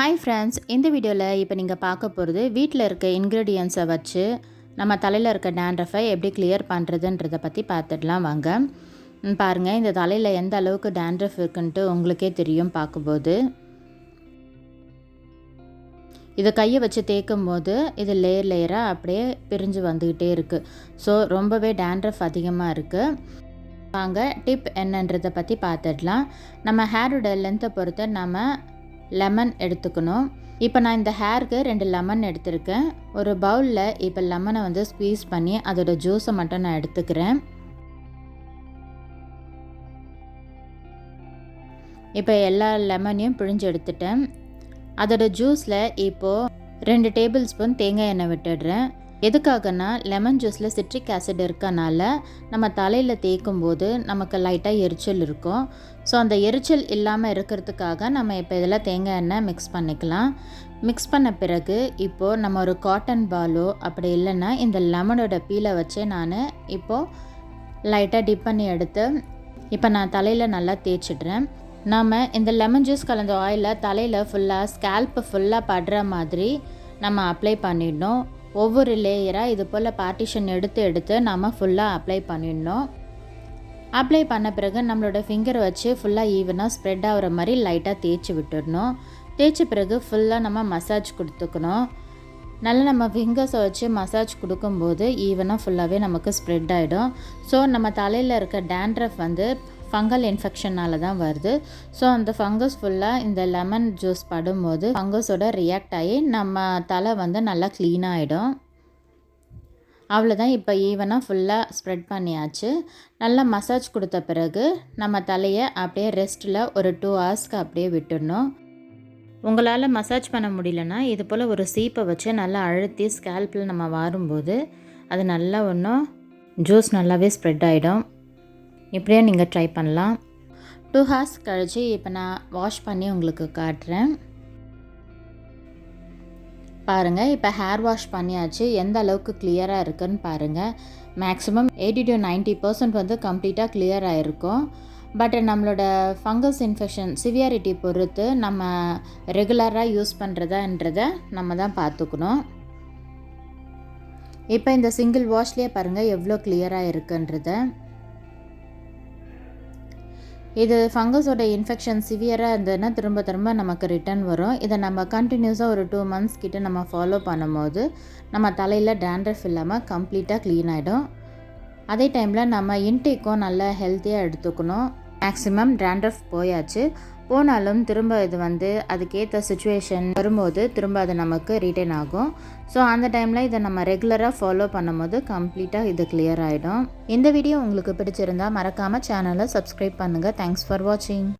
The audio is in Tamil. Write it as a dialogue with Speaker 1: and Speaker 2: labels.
Speaker 1: ஹாய் ஃப்ரெண்ட்ஸ் இந்த வீடியோவில் இப்போ நீங்கள் பார்க்க போகிறது வீட்டில் இருக்க இன்க்ரீடியன்ஸை வச்சு நம்ம தலையில் இருக்க டேண்ட்ரஃபை எப்படி கிளியர் பண்ணுறதுன்றதை பற்றி பார்த்துடலாம் வாங்க. பாருங்கள் இந்த தலையில் எந்த அளவுக்கு டேண்ட்ரஃப் இருக்குன்ட்டு உங்களுக்கே தெரியும் பார்க்கும்போது. இதை கையை வச்சு தேய்க்கும் போது இது லேயர் லேயராக அப்படியே பிரிஞ்சு வந்துக்கிட்டே இருக்குது ஸோ ரொம்பவே டேண்ட்ரஃப் அதிகமாக இருக்குது வாங்க டிப் என்னன்றதை பற்றி பார்த்துடலாம். நம்ம ஹேரோட லென்த்தை பொறுத்து நம்ம லெமன் எடுத்துக்கணும். இப்போ நான் இந்த ஹேருக்கு ரெண்டு லெமன் எடுத்திருக்கேன். ஒரு பவுலில் இப்போ லெமனை வந்து ஸ்க்வீஸ் பண்ணி அதோட ஜூஸை மட்டும் நான் எடுத்துக்கிறேன். இப்போ எல்லா லெமனையும் பிழிஞ்சு எடுத்துட்டேன். அதோட ஜூஸில் இப்போது ரெண்டு டேபிள் ஸ்பூன் தேங்காய் எண்ணெய் விட்டுடுறேன். எதுக்காகனா லெமன் ஜூஸில் சிட்ரிக் ஆசிட் இருக்கனால நம்ம தலையில் தேய்க்கும் போது நமக்கு லைட்டாக எரிச்சல் இருக்கும். ஸோ அந்த எரிச்சல் இல்லாமல் இருக்கிறதுக்காக நம்ம இப்போ இதில் தேங்காய் எண்ணெய் மிக்ஸ் பண்ணிக்கலாம். மிக்ஸ் பண்ண பிறகு இப்போது நம்ம ஒரு காட்டன் பாலோ அப்படி இல்லைன்னா இந்த லெமனோட பீலை வச்சே நான் இப்போது லைட்டாக டிப் பண்ணி எடுத்து இப்போ நான் தலையில் நல்லா தேய்ச்சிடுறேன். நாம் இந்த லெமன் ஜூஸ் கலந்த ஆயிலை தலையில் ஃபுல்லாக ஸ்கேல்ப்பு ஃபுல்லாக படுற மாதிரி நம்ம அப்ளை பண்ணிடணும். ஒவ்வொரு லேயராக இது போல் பார்ட்டிஷன் எடுத்து எடுத்து நம்ம ஃபுல்லாக அப்ளை பண்ணிடணும். அப்ளை பண்ண பிறகு நம்மளோட ஃபிங்கரை வச்சு ஃபுல்லாக ஈவனாக ஸ்ப்ரெட் ஆகிற மாதிரி லைட்டாக தேய்ச்சி விட்டுடணும். தேய்ச்ச பிறகு ஃபுல்லாக நம்ம மசாஜ் கொடுத்துக்கணும். நல்லா நம்ம ஃபிங்கர்ஸை வச்சு மசாஜ் கொடுக்கும்போது ஈவனாக ஃபுல்லாகவே நமக்கு ஸ்ப்ரெட் ஆகிடும் ஸோ நம்ம தலையில் இருக்க டேண்ட்ரஃப் வந்து ஃபங்கல் இன்ஃபெக்ஷனால தான் வருது. ஸோ அந்த ஃபங்கஸ் ஃபுல்லாக இந்த லெமன் ஜூஸ் படும்போது ஃபங்கஸோட ரியாக்ட் ஆகி நம்ம தலை வந்து நல்லா க்ளீன் ஆகிடும் அவ்வளோதான் இப்போ ஈவனாக ஃபுல்லாக ஸ்ப்ரெட் பண்ணியாச்சு. நல்லா மசாஜ் கொடுத்த பிறகு நம்ம தலையை அப்படியே ரெஸ்ட்டில் ஒரு டூ ஹவர்ஸ்க்கு அப்படியே விட்டுடணும். உங்களால் மசாஜ் பண்ண முடியலன்னா இது போல் ஒரு சீப்பை வச்சு நல்லா அழுத்தி ஸ்கேல்பில் நம்ம வாரும்போது அது நல்லா ஒன்றும் ஜூஸ் நல்லாவே ஸ்ப்ரெட் ஆகிடும் இப்படியே நீங்கள் ட்ரை பண்ணலாம்? டூ ஹார்ஸ் கழித்து இப்போ நான் வாஷ் பண்ணி உங்களுக்கு காட்டுறேன். பாருங்கள் இப்போ ஹேர் வாஷ் பண்ணியாச்சு. எந்த அளவுக்கு கிளியராக இருக்குன்னு பாருங்கள் maximum eighty to ninety percent வந்து கம்ப்ளீட்டாக கிளியர் ஆகிருக்கும் பட் நம்மளோட ஃபங்கஸ் இன்ஃபெக்ஷன் சிவியாரிட்டி பொறுத்து நம்ம ரெகுலராக யூஸ் பண்ணுறதான்றதை நம்ம தான் பார்த்துக்கணும். இப்போ இந்த சிங்கிள் வாஷ்லேயே பாருங்கள் எவ்வளோ கிளியராக இருக்குன்றதை. இது ஃபங்கஸோட இன்ஃபெக்ஷன் சிவியராக இருந்ததுன்னா திரும்ப திரும்ப நமக்கு ரிட்டர்ன் வரும். இதை நம்ம கண்டினியூஸாக ஒரு டூ மந்த்ஸ் கிட்ட நம்ம ஃபாலோ பண்ணும்போது நம்ம தலையில் டேண்ட்ரஃப் இல்லாமல் கம்ப்ளீட்டாக க்ளீன் ஆகிடும் அதே டைமில் நம்ம இன்டேக்கும் நல்லா ஹெல்த்தியாக எடுத்துக்கணும். மேக்ஸிமம் டேண்ட்ரஃப் போயாச்சு. போனாலும் திரும்ப இது வந்து அதுக்கேற்ற சுச்சுவேஷன் வரும்போது திரும்ப அது நமக்கு ரிட்டைன் ஆகும். ஸோ அந்த டைமில் இதை நம்ம ரெகுலராக ஃபாலோ பண்ணும்போது கம்ப்ளீட்டாக இது கிளியர் ஆகிடும் இந்த வீடியோ உங்களுக்கு பிடிச்சிருந்தா மறக்காமல் சேனலை சப்ஸ்கிரைப் பண்ணுங்கள் தேங்க்ஸ் ஃபார் வாட்சிங்